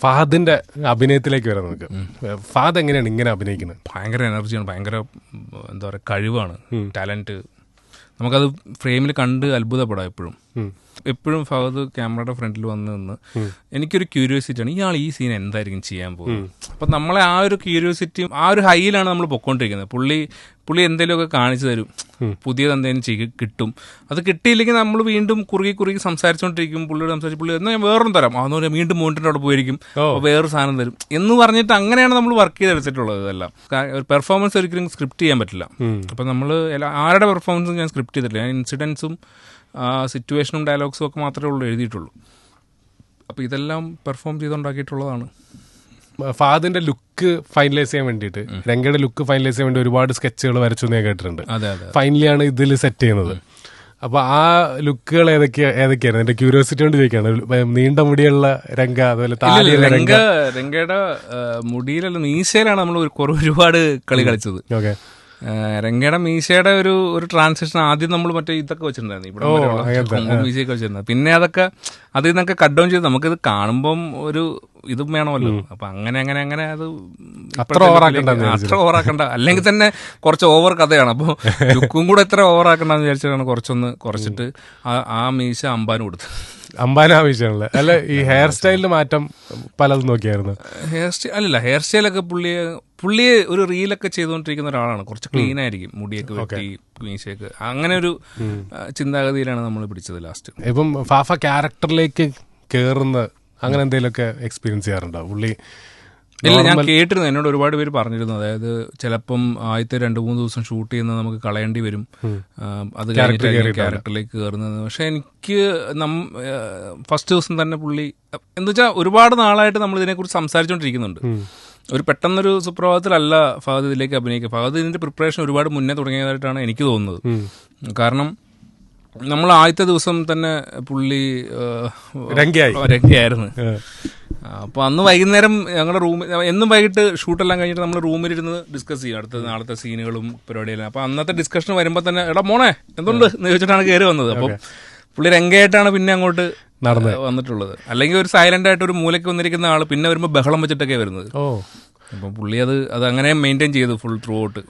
ഫഹദിന്റെ അഭിനയത്തിലേക്ക് വരാം നമുക്ക്. ഫഹദ് എങ്ങനെയാണ് ഇങ്ങനെ അഭിനയിക്കുന്നത്? ഭയങ്കര എനർജിയാണ് ഭയങ്കര എന്താ പറയുക കഴിവാണ്. ടാലന്റ് നമുക്കത് ഫ്രെയിമിൽ കണ്ട് അത്ഭുതപ്പെടാം എപ്പോഴും. എപ്പോഴും ഫഹദ് ക്യാമറയുടെ ഫ്രണ്ടിൽ വന്ന് നിന്ന് എനിക്കൊരു ക്യൂരിയോസിറ്റി ആണ് ഇയാൾ ഈ സീൻ എന്തായിരിക്കും ചെയ്യാൻ പോകുന്നത്? അപ്പം നമ്മളെ ആ ഒരു ക്യൂരിയോസിറ്റി ആ ഒരു ഹൈയിലാണ് നമ്മൾ പൊക്കോണ്ടിരിക്കുന്നത്. പുള്ളി പുള്ളി എന്തെങ്കിലുമൊക്കെ കാണിച്ചു തരും. പുതിയത് എന്തെങ്കിലും ചെയ്യും കിട്ടും. അത് കിട്ടിയില്ലെങ്കിൽ നമ്മൾ വീണ്ടും കുറുകി കുറുകി സംസാരിച്ചുകൊണ്ടിരിക്കും പുള്ളിയോട് സംസാരിച്ച് പുള്ളി എന്നാൽ ഞാൻ വേറൊന്നും തരാം. അതെന്ന് പറഞ്ഞാൽ വീണ്ടും മോണിറ്ററിന്റെ അവിടെ പോയിരിക്കും. വേറൊരു സാധനം തരും. എന്ന് പറഞ്ഞിട്ട് അങ്ങനെയാണ് നമ്മൾ വർക്ക് ചെയ്തെടുത്തിട്ടുള്ളത് ഇതെല്ലാം. പെർഫോമൻസ് ഒരിക്കലും സ്ക്രിപ്റ്റ് ചെയ്യാൻ പറ്റില്ല. അപ്പം നമ്മൾ ആരുടെ പെർഫോമൻസും ഞാൻ സ്ക്രിപ്റ്റ് ചെയ്തിട്ടില്ല. ഞാൻ ഇൻസിഡൻസും സിറ്റുവേഷനും ഡയലോഗ്സും ഒക്കെ മാത്രമേ ഉള്ളൂ എഴുതിയിട്ടുള്ളൂ. അപ്പോൾ ഇതെല്ലാം പെർഫോം ചെയ്തുണ്ടാക്കിയിട്ടുള്ളതാണ് ഫാദിന്റെ ലുക്ക് ഫൈനലൈസ് ചെയ്യാൻ വേണ്ടിയിട്ട് രംഗയുടെ ലുക്ക് ഫൈനലൈസ് ചെയ്യാൻ വേണ്ടി ഒരുപാട് സ്കെച്ചുകൾ വരച്ചു ഞാൻ കേട്ടിട്ടുണ്ട്. അതെ അതെ ഫൈനലിയാണ് ഇതിൽ സെറ്റ് ചെയ്യുന്നത്. അപ്പൊ ആ ലുക്കുകൾ ഏതൊക്കെയാ ഏതൊക്കെയായിരുന്നു? എന്റെ ക്യൂരിയോസിറ്റി കൊണ്ട് ചോദിക്കാണ് നീണ്ട മുടിയുള്ള രംഗ അതുപോലെ രംഗ രംഗ. രംഗയുടെ മുടിയിലല്ല മീശയിലാണ് നമ്മൾ ഒരുപാട് കളി കളിച്ചത്. ഓക്കെ. രംഗയുടെ മീശയുടെ ഒരു ഒരു ട്രാൻസിഷൻ ആദ്യം നമ്മൾ മറ്റേ ഇതൊക്കെ വെച്ചിട്ടുണ്ടായിരുന്നു. ഇവിടെ മീശയൊക്കെ വെച്ചിരുന്നത്. പിന്നെ അതൊക്കെ അതിൽ നിന്നൊക്കെ കട്ട് ഡൗൺ ചെയ്ത് നമുക്കിത് കാണുമ്പം ഒരു ഇതും വേണമല്ലോ. അപ്പൊ അങ്ങനെ അങ്ങനെ അങ്ങനെ അത് അത്ര അത്ര ഓവറാക്കണ്ട അല്ലെങ്കിൽ തന്നെ കുറച്ച് ഓവർ കഥയാണ്. അപ്പോൾ ലുക്കും കൂടെ എത്ര ഓവറാക്കണ്ടെന്ന് വിചാരിച്ചിട്ടാണ് കുറച്ചൊന്ന് കുറച്ചിട്ട് ആ- ആ മീശ അമ്പാനും കൊടുത്ത് അമ്പാന ആവശ്യമാണല്ലോ? അല്ല ഈ ഹെയർ സ്റ്റൈലിന് മാറ്റം പലതും നോക്കിയായിരുന്നു. ഹെയർ സ്റ്റൈൽ അല്ലല്ല ഹെയർ സ്റ്റൈലൊക്കെ പുള്ളിയെ പുള്ളിയെ ഒരു റീലൊക്കെ ചെയ്തുകൊണ്ടിരിക്കുന്ന ഒരാളാണ്. കുറച്ച് ക്ലീൻ ആയിരിക്കും. മുടിയൊക്കെ വെട്ടി മീശയൊക്കെ. അങ്ങനെ ഒരു ചിന്താഗതിയിലാണ് നമ്മൾ പിടിച്ചത് ലാസ്റ്റ് ഇപ്പം ഫാഫ ക്യാരക്ടറിലേക്ക് കേറുന്ന അങ്ങനെ എന്തെങ്കിലുമൊക്കെ എക്സ്പീരിയൻസ് ചെയ്യാറുണ്ടോ? പുള്ളി ഇല്ല ഞാൻ കേട്ടിരുന്നു. എന്നോട് ഒരുപാട് പേര് പറഞ്ഞിരുന്നു. അതായത് ചിലപ്പം ആദ്യത്തെ രണ്ട് മൂന്ന് ദിവസം ഷൂട്ട് ചെയ്യുന്നത് നമുക്ക് കളയേണ്ടി വരും. അത് കഴിഞ്ഞിട്ട് ക്യാരക്ടറിലേക്ക് കയറുന്നത്. പക്ഷെ എനിക്ക് നം ഫസ്റ്റ് ദിവസം തന്നെ പുള്ളി എന്ന് വെച്ചാൽ ഒരുപാട് നാളായിട്ട് നമ്മൾ ഇതിനെക്കുറിച്ച് സംസാരിച്ചുകൊണ്ടിരിക്കുന്നുണ്ട് ഒരു പെട്ടെന്നൊരു സുപ്രഭാതത്തിലല്ല ഫഹദ് ഇതിലേക്ക് അഭിനയിക്കുക. ഫഹദ് ഇതിന്റെ പ്രിപ്പറേഷൻ ഒരുപാട് മുന്നേ തുടങ്ങിയതായിട്ടാണ് എനിക്ക് തോന്നുന്നത്. കാരണം നമ്മൾ ആദ്യത്തെ ദിവസം തന്നെ പുള്ളി രംഗിയായിരുന്നു രംഗയായി. രംഗയായിരുന്നു. അപ്പോൾ അന്ന് വൈകുന്നേരം ഞങ്ങളുടെ റൂമിൽ എന്നും വൈകിട്ട് ഷൂട്ടെല്ലാം കഴിഞ്ഞിട്ട് നമ്മൾ റൂമിലിരുന്ന് ഡിസ്കസ് ചെയ്യും അടുത്ത നാളത്തെ സീനുകളും പരിപാടിയെല്ലാം. അപ്പോൾ അന്നത്തെ ഡിസ്കഷൻ വരുമ്പോൾ തന്നെ എടാ മോനെ എന്തുകൊണ്ട് എന്ന് ചോദിച്ചിട്ടാണ് കയറി വന്നത്. അപ്പം പുള്ളി രംഗയായിട്ടാണ് പിന്നെ അങ്ങോട്ട് നടന്നത്. വന്നിട്ടുള്ളത്. അല്ലെങ്കിൽ ഒരു സൈലന്റ് ആയിട്ട് ഒരു മൂലയ്ക്ക് വന്നിരിക്കുന്ന ആൾ പിന്നെ വരുമ്പോൾ ബഹളം വെച്ചിട്ടൊക്കെ വരുന്നത്. അപ്പൊ അപ്പം പുള്ളി അത് അത് അങ്ങനെ മെയിന്റെയിൻ ചെയ്തു ഫുൾ ത്രൂ ഔട്ട്